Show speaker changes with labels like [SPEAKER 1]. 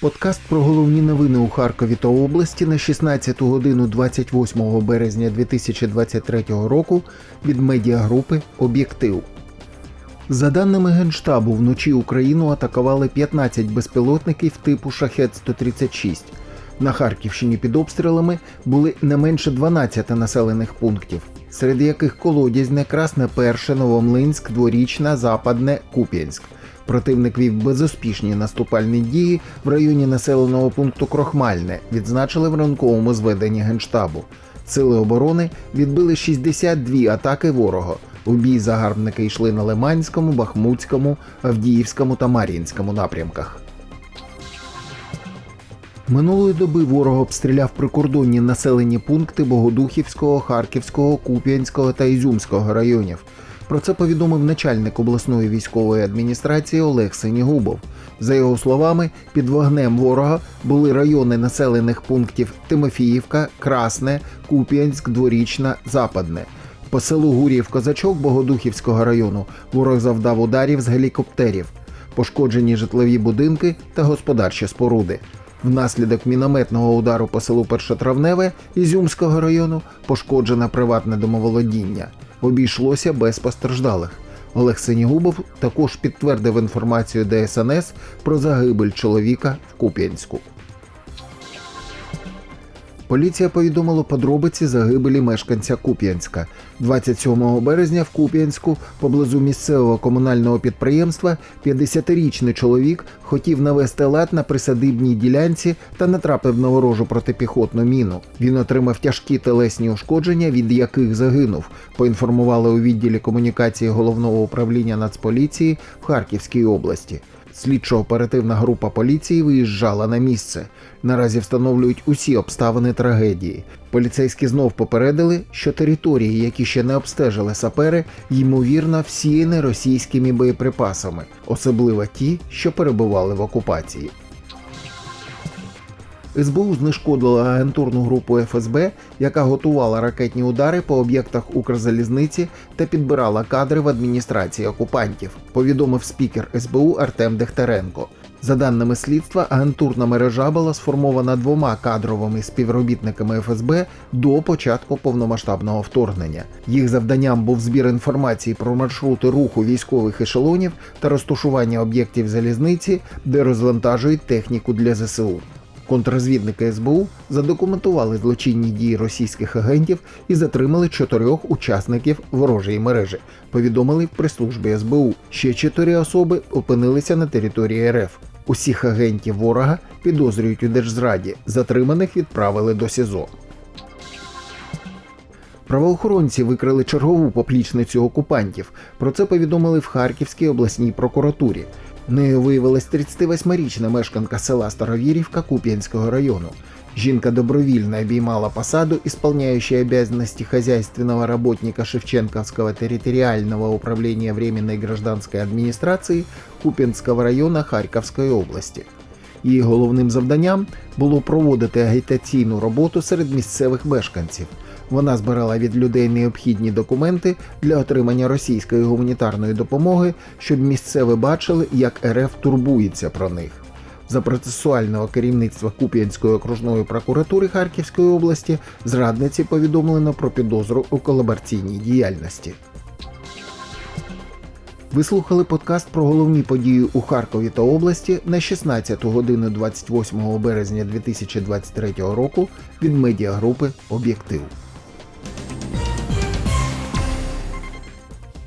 [SPEAKER 1] Подкаст про головні новини у Харкові та області на 16 годину 28 березня 2023 року від медіагрупи Об'єктив. За даними Генштабу, вночі Україну атакували 15 безпілотників типу Шахет 136 На Харківщині під обстрілами були не менше 12 населених пунктів, серед яких Колодязне, Красне Перше, Новомлинськ, Дворічна, Западне, Куп'янськ. Противник вів безуспішні наступальні дії в районі населеного пункту Крохмальне, відзначили в ранковому зведенні Генштабу. Сили оборони відбили 62 атаки ворога. У бій загарбники йшли на Лиманському, Бахмутському, Авдіївському та Мар'їнському напрямках. Минулої доби ворог обстріляв прикордонні населені пункти Богодухівського, Харківського, Куп'янського та Ізюмського районів. Про це повідомив начальник обласної військової адміністрації Олег Синігубов. За його словами, під вогнем ворога були райони населених пунктів Тимофіївка, Красне, Куп'янськ, Дворічна, Западне. По селу Гурів Козачок Богодухівського району ворог завдав ударів з гелікоптерів, пошкоджені житлові будинки та господарчі споруди. Внаслідок мінометного удару по селу Першотравневе Ізюмського району пошкоджено приватне домоволодіння. Обійшлося без постраждалих. Олег Синігубов також підтвердив інформацію ДСНС про загибель чоловіка в Куп'янську. Поліція повідомила подробиці загибелі мешканця Куп'янська. 27 березня в Куп'янську, поблизу місцевого комунального підприємства, 50-річний чоловік хотів навести лад на присадибній ділянці та натрапив на ворожу протипіхотну міну. Він отримав тяжкі телесні ушкодження, від яких загинув. Поінформували у відділі комунікації головного управління Нацполіції в Харківській області. Слідчо-оперативна група поліції виїжджала на місце. Наразі встановлюють усі обставини трагедії. Поліцейські знов попередили, що території, які ще не обстежили сапери, ймовірно всіяні російськими боєприпасами, особливо ті, що перебували в окупації. СБУ знешкодила агентурну групу ФСБ, яка готувала ракетні удари по об'єктах Укрзалізниці та підбирала кадри в адміністрації окупантів, повідомив спікер СБУ Артем Дехтеренко. За даними слідства, агентурна мережа була сформована двома кадровими співробітниками ФСБ до початку повномасштабного вторгнення. Їх завданням був збір інформації про маршрути руху військових ешелонів та розташування об'єктів залізниці, де розвантажують техніку для ЗСУ. Контррозвідники СБУ задокументували злочинні дії російських агентів і затримали чотирьох учасників ворожої мережі. Повідомили в прес-службі СБУ. Ще чотири особи опинилися на території РФ. Усіх агентів ворога підозрюють у держзраді. Затриманих відправили до СІЗО. Правоохоронці викрили чергову поплічницю окупантів. Про це повідомили в Харківській обласній прокуратурі. Нею виявилась 38-річна мешканка села Старовірівка Куп'янського району. Жінка добровільно обіймала посаду, исполняющей обязанности хозяйственного работника Шевченковского территориального управления Временной гражданской администрации Куп'янського району Харківської області. Її головним завданням було проводити агітаційну роботу серед місцевих мешканців. Вона збирала від людей необхідні документи для отримання російської гуманітарної допомоги, щоб місцеві бачили, як РФ турбується про них. За процесуального керівництва Куп'янської окружної прокуратури Харківської області зрадниці повідомлено про підозру у колабораційній діяльності. Ви слухали подкаст про головні події у Харкові та області на 16 годину 28 березня 2023 року від медіагрупи Об'єктив.